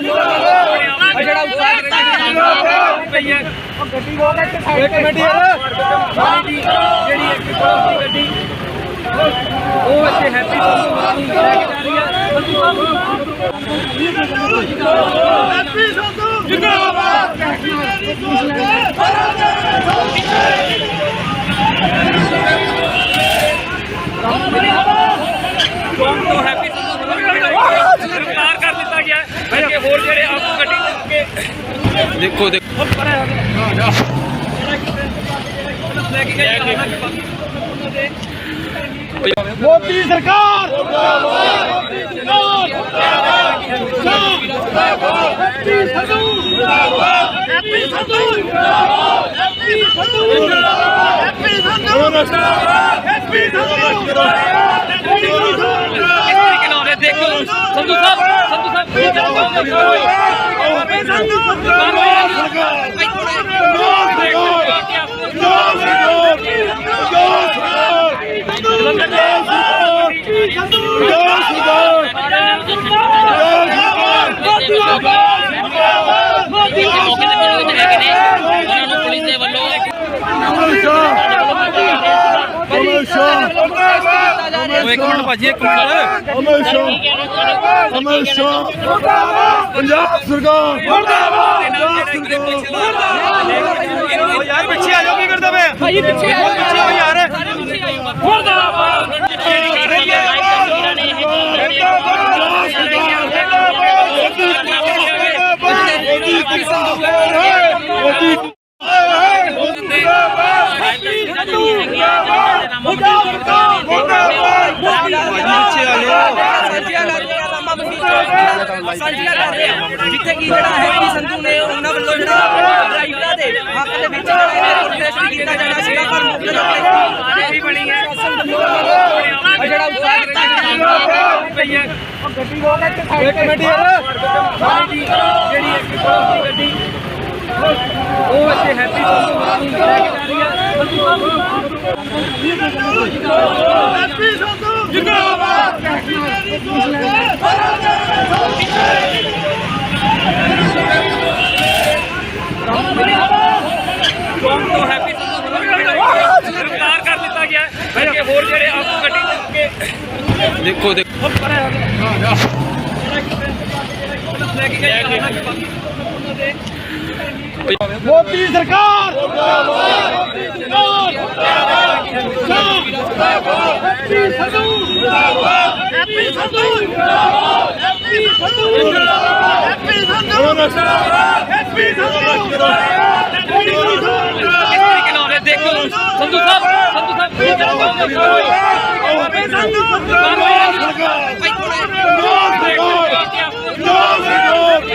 ਆ ਜਿਹੜਾ ਉਸਾਰ ਪਈ ਹੈ ਗੱਡੀ ਰੋਕ ਇੱਕ ਸਾਈਡ ਇੱਕ ਮਿੰਟ ਯਾਰ ਜਿਹੜੀ ਇੱਕ ਕੋਲ ਦੀ ਗੱਡੀ ਉਹ ਇੱਥੇ ਹੈਪੀ ਸੰਧੂ ਨੂੰ ਲੈ ਕੇ ਜਾ ਰਹੀ ਹੈ ਸੰਧੂ ਸਾਹਿਬ ਹੈਪੀ ਸੰਧੂ ਜਿੰਦਾਬਾਦ ਕੌਮ ਤੋਂ ਹੈਪੀ ਸੰਧੂ ਨੂੰ ਗ੍ਰਿਫਤਾਰ ਕਰ ਦਿੱਤਾ ਗਿਆ ਹੈ ਕਿ ਹੋਰ ਜਿਹੜੇ ਆਪ ਗੱਡੀ ਚੁੱਕ ਕੇ ਦੇਖੋ ਦੇਖੋ। ਮੋਦੀ ਸਰਕਾਰ! ਜਿੰਦਾਬਾਦ ਜਿੰਦਾਬਾਦ ਹੈਪੀ ਸੰਧੂ ਜਿੰਦਾਬਾਦ ਹੈਪੀ ਸੰਧੂ ਜਿੰਦਾਬਾਦ ਹੈਪੀ ਸੰਧੂ ਜਿੰਦਾਬਾਦ ਹੈਪੀ ਸੰਧੂ ਜਿੰਦਾਬਾਦ ਹੈਪੀ ਸੰਧੂ ਜਿੰਦਾਬਾਦ ਹੈਪੀ ਸੰਧੂ ਦੇਖੋ ਸੰਧੂ ਸਾਹਿਬ ਸੰਧੂ ਸਾਹਿਬ ਹੈਪੀ ਸੰਧੂ ਮੌਕੇ ਤੇ ਮੌਜੂਦ ਹੈਗੇ ਨੇ ਉਹਨਾਂ ਨੂੰ ਪੁਲਿਸ ਦੇ ਵੱਲੋਂ ਓਏ ਇੱਕ ਮਿੰਟ ਭਾਜੀ ਇੱਕ ਮਿੰਟ। ਪੰਜਾਬ ਸਰਕਾਰ। ਯਾਰ ਪਿੱਛੇ ਆ ਜਾਓ ਕੀ ਕਰਦੇ ਪਏ ਭਾਈ ਪਿੱਛੇ ਆ ਪਿੱਛੇ ਹੋ ਯਾਰ। ਪਿੱਛੇ ਆ ਜਾਓ ਜਿੱਥੇ ਕੀ ਜਿਹੜਾ ਹੈਪੀ ਸੰਧੂ ਨੇ ਉਹਨਾਂ ਵੱਲੋਂ ਜਿਹੜਾ ਡਰਾਈਵਰਾਂ ਦੇ ਹੱਕ ਦੇ ਵਿੱਚ ਜਿਹੜਾ ਇਹ ਪ੍ਰੋਟੈਸਟ ਕੀਤਾ ਜਾਣਾ ਸੀਗਾ ਪਰ ਮੌਕੇ ਤੇ ਵੀ ਬਣੀ ਹੈ। ਆ ਜਿਹੜਾ ਉਸਾਰ ਪਈ ਹੈ। ਗੱਡੀ ਰੋਕ ਇੱਕ ਸਾਈਡ ਇੱਕ ਮਿੰਟ ਯਾਰ। ਜਿਹੜੀ ਇੱਕ ਦੀ ਗੱਡੀ। ਉਹ ਇੱਥੇ ਹੈਪੀ ਸੰਧੂ ਨੂੰ ਲੈ ਕੇ ਜਾ ਰਹੀ ਹੈ। ਹੈਪੀ ਸੰਧੂ। ਜਿੰਦਾਬਾਦ। ਤੋਂ ਹੈਪੀ ਸੰਧੂ ਨੂੰ ਗ੍ਰਿਫਤਾਰ ਕਰ ਦਿੱਤਾ ਗਿਆ ਹੈ ਕਿ ਹੋਰ ਜਿਹੜੇ ਆਪ ਗੱਡੀ ਚੁੱਕ ਕੇ ਦੇਖੋ ਦੇਖੋ ਲੈ ਕੇ ਗਏ ਮੋਦੀ ਸਰਕਾਰ ਜਿੰਦਾਬਾਦ ਜਿੰਦਾਬਾਦ ਹੈਪੀ ਸੰਧੂ ਜਿੰਦਾਬਾਦ ਹੈਪੀ ਸੰਧੂ ਜਿੰਦਾਬਾਦ ਹੈਪੀ ਸੰਧੂ ਜਿੰਦਾਬਾਦ ਹੈਪੀ ਸੰਧੂ ਜਿੰਦਾਬਾਦ ਹੈਪੀ ਸੰਧੂ ਜਿੰਦਾਬਾਦ ਸੰਧੂ ਸਾਹਿਬ ਸੰਧੂ ਸਾਹਿਬ ਕੀ ਕਰਾਂਗੇ